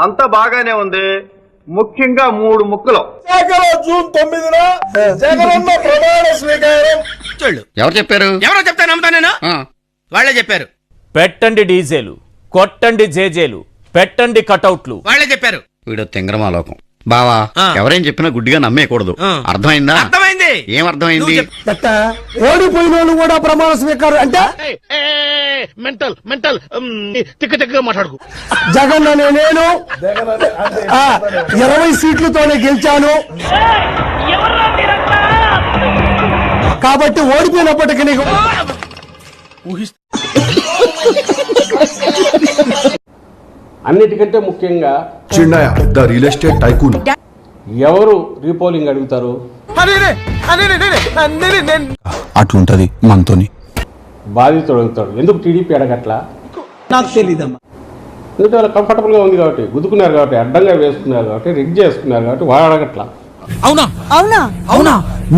అంతా బాగానే ఉంది. ముఖ్యంగా మూడు ముక్కలు. జూన్ తొమ్మిదిన జగనన్న ప్రమాణ స్వీకారం. ఎవరు చెప్పారు? ఎవరో చెప్తా నమ్ముతా నేను? వాళ్ళే చెప్పారు. పెట్టండి డీజేలు కొట్టండి జేజేలు పెట్టండి కటౌట్లు. వాళ్ళే చెప్పారు. వీడు తింగరమాలోకం. బావా. ఎవరేం చెప్పినా గుడ్డిగా నమ్మేయకూడదు. అర్థమైందా. అర్థమైంది ఏం అర్థమైంది నువ్వు చెప్పు. ఓడిపోయిన వాళ్ళు కూడా ప్రమాణ స్వీకారం అంటే? మెంటల్ మెంటల్ తిక్క తిక్కగా మాట్లాడుకు. జగన్ అనే నేను ఇరవై సీట్లతోనే గెలిచాను. కాబట్టి ఓడిపోయినప్పటికీ నీకు అన్నిటికంటే ముఖ్యంగా Chinnaya the real estate tycoon. ఎవరు రీపోలింగ్ అడుగుతారు? అట్లుంటది మనతోని. బాధితుడు అడుగుతాడు ఎందుకు టీడీపీ అడగట్లా? నాకు తెలీదమ్మా. ఎందుకంటే వాళ్ళు కంఫర్టబుల్గా ఉంది కాబట్టి గుద్దుకున్నారు కాబట్టి అడ్డంగా వేసుకున్నారు కాబట్టి రిగ్ చేసుకున్నారు కాబట్టి వాడు అడగట్లా?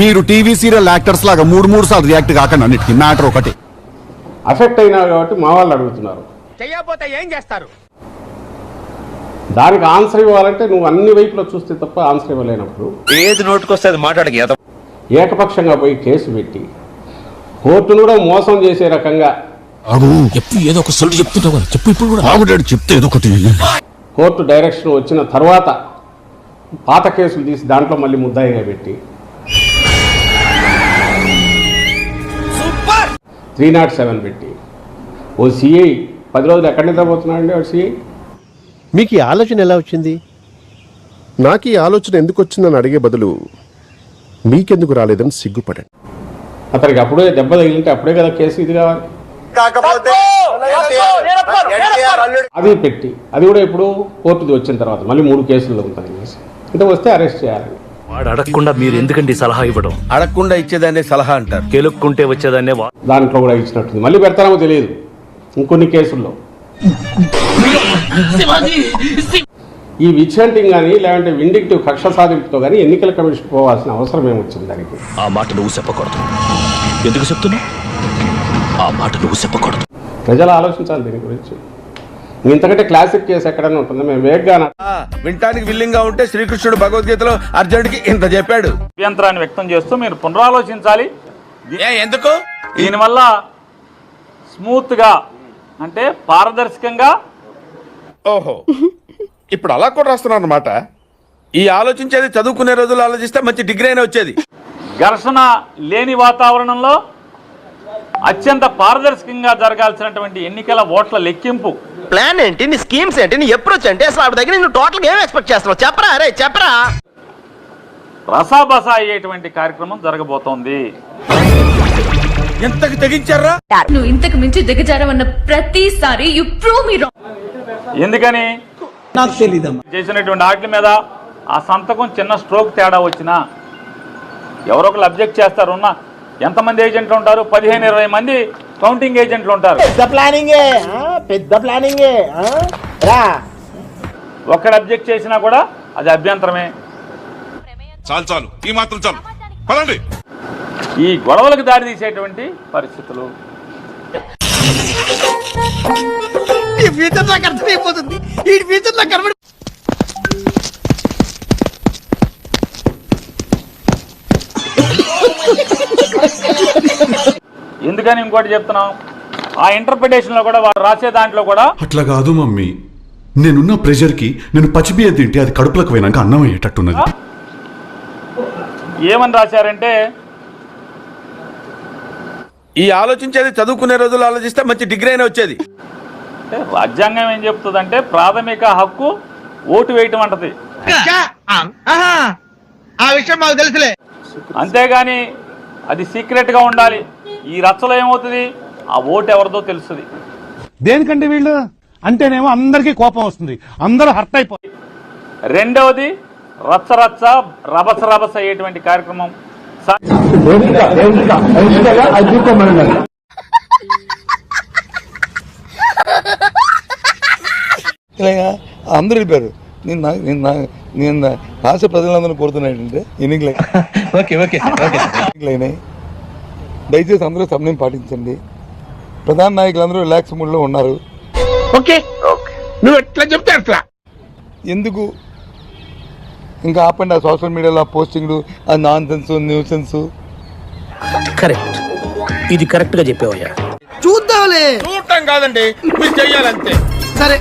మీరు టీవీ సీరియల్ యాక్టర్స్ లాగా మూడు మూడు సార్లు రియాక్ట్ కాకండి అన్నిటికీ. మ్యాటర్ ఒకటి. అఫెక్ట్ అయినారు కాబట్టి మా వాళ్ళు అడుగుతున్నారు. చెయ్యకపోతే ఏం చేస్తారు? దానికి ఆన్సర్ ఇవ్వాలంటే నువ్వు అన్ని వైపులో చూస్తే తప్ప ఆన్సర్ ఇవ్వలేనప్పుడు. ఏది నోటుకొస్తే అది మాట్లాడక ఏకపక్షంగా పోయి కేసు పెట్టి కోర్టును కూడా మోసం చేసే రకంగా ఏదో ఒక సొల్లు చెప్తుంటావు కదా చెప్పు ఇప్పుడు కూడా. ఆగుడాడు చెప్తే ఏదో ఒకటి. కోర్టు డైరెక్షన్ వచ్చిన తర్వాత పాత కేసులు తీసి దాంట్లో మళ్ళీ ముద్దాయిగా పెట్టి త్రీ నాట్ సెవెన్ పెట్టి ఓ సిఐ పది రోజులు ఎక్కడ నిద్రపోతున్నాడండి వాడు సిఐ? మీకు ఈ ఆలోచన ఎలా వచ్చింది? నాకు ఈ ఆలోచన ఎందుకు వచ్చిందని అడిగే బదులు మీకెందుకు రాలేదని సిగ్గుపడండి. అతనికి అప్పుడే దెబ్బ తగిలింటే అప్పుడే కదా కేసు ఇది కావాలి. అది పెట్టి అది కూడా ఇప్పుడు కోర్టుది వచ్చిన తర్వాత మళ్ళీ మూడు కేసుల్లో ఉంటుంది కేసు. అంటే వస్తే అరెస్ట్ చేయాలి. వాడు అడగకుండా మీరు ఎందుకండి సలహా ఇవ్వడం? అడగకుండా ఇచ్చేదాన్ని సలహా అంటారు. కెలుక్కుంటే వచ్చేదాన్నే దాంట్లో కూడా ఇచ్చినట్టుంది. మళ్ళీ పెడతామో తెలియదు. ఇంకొన్ని కేసుల్లో. ఈ విచ్ఛంటింగ్ కానీ లేదంటే విండిక్టివ్ కక్ష సాధింపుతో కానీ ఎన్నికల కమిషన్ పోవాల్సిన అవసరం ఏమొచ్చింది దానికి? ఆ మాట నువ్వు చెప్పకూడదు. ఎందుకు చెప్తున్నావు ఆ మాట నువ్వు చెప్పకూడదు. ప్రజలు ఆలోచించాలి దీని గురించి. ఇంతకంటే క్లాసిక్ కేసు ఎక్కడైనా ఉంటుంది? మేము వేగ్గా వినటానికి విల్లింగ్గా ఉంటే శ్రీకృష్ణుడు భగవద్గీతలో అర్జునుడికి ఇంత చెప్పాడు. అభ్యంతరాన్ని వ్యక్తం చేస్తూ మీరు పునరాలోచించాలి. ఏ ఎందుకు? దీనివల్ల స్మూత్గా అంటే పారదర్శకంగా. ఓహో. ఇప్పుడు అలా కూడా రాస్తున్నారు అనమాట ఈ ఆలోచించేది చదువుకునే రోజులు ఆలోచిస్తే మంచి డిగ్రీ అయినా వచ్చేది. ఘర్షణ లేని వాతావరణంలో అత్యంత పారదర్శకంగా జరగాల్సినటువంటి ఎన్నికల ఓట్ల లెక్కింపు. ప్లాన్ ఏంటి? నీ స్కీమ్స్ ఏంటి? నీ అప్రోచ్ అంటే అసలు ఆవిడ దగ్గర నువ్వు టోటల్ ఏం ఎక్స్పెక్ట్ చేస్తున్నావు? చెప్పరా అరే చెప్పరా. రసాబసా అయ్యేటువంటి కార్యక్రమం జరగబోతోంది. ఎంతకి తెగించారా? నువ్వు ఇంతకు మించి దిగజారవన్న ప్రతిసారి యు ప్రూవ్ మీ ఎందుకని? నాకు తెలీదమ్మా. చేసినటువంటి వాటి మీద ఆ సంతకం చిన్న స్ట్రోక్ తేడా వచ్చినా ఎవరో ఒకరు అబ్జెక్ట్ చేస్తారు ఉన్న ఎంతమంది ఏజెంట్లు ఉంటారు? పదిహేను ఇరవై మంది కౌంటింగ్ ఏజెంట్లు ఉంటారు. పెద్ద ప్లానింగే పెద్ద ప్లానింగే రా. ఒక్కడు అబ్జెక్ట్ చేసినా కూడా అది అభ్యంతరమే. చాలు చాలు. ఈ మాత్రం చాలు. పదండి. ఈ గొడవలకు దారి తీసేటువంటి పరిస్థితులు. ఈ ఫ్యూచర్ నాకు అర్థమైపోతుంది. ఈ ఫ్యూచర్ నాకు కనబడి ఎందుకని ఇంకోటి చెప్తున్నాం? ఆ ఇంటర్ప్రిటేషన్లో కూడా వారు రాసే దాంట్లో కూడా అట్లా కాదు మమ్మీ. నేనున్న ప్రెషర్కి నేను పచ్చిబియ్యం తింటే అది కడుపులకు పోయినాక అన్నం అయ్యేటట్టున్నది. ఏమని రాశారంటే ఈ ఆలోచించేది చదువుకునే రోజులు ఆలోచిస్తే మంచి డిగ్రీ అయినా వచ్చేది. అంటే రాజ్యాంగం ఏం చెప్తుందంటే ప్రాథమిక హక్కు ఓటు వేయటం అంటది. ఆ విషయం మాకు తెలుసులే. అంతేగాని అది సీక్రెట్గా ఉండాలి. ఈ రచ్చలో ఏమవుతుంది? ఆ ఓటు ఎవరిదో తెలుస్తుంది. దేనికంటే వీళ్ళు? అంటేనేమో అందరికీ కోపం వస్తుంది. అందరూ హర్ట్ అయిపోయి రెండవది రచ్చ రచ్చ రభస రభస అయ్యేటువంటి కార్యక్రమం. స- అందరూ వెళ్ళిపోయారు. నేను నా- నేను నా- నేను నా రాష్ట్ర ప్రజలందరూ కోరుతున్నా ఏంటంటే ఎన్నికలు ఓకే ఓకే ఎన్నికలైనాయి దయచేసి అందరూ సమయం పాటించండి. ప్రధాన నాయకులందరూ రిలాక్స్ మూడ్లో ఉన్నారు. ఓకే. నువ్వు ఎట్లా చెప్తే అట్లా. ఎందుకు? ఇంకా ఆపండి ఆ సోషల్ మీడియాలో ఆ పోస్టింగ్లు ఆ నాన్ సెన్స్ న్యూసెన్స్ కరెక్ట్ ఇది కరెక్ట్గా చెప్పావయ్యా. చూడటం కాదండి మీరు చెయ్యాలంతే. సరే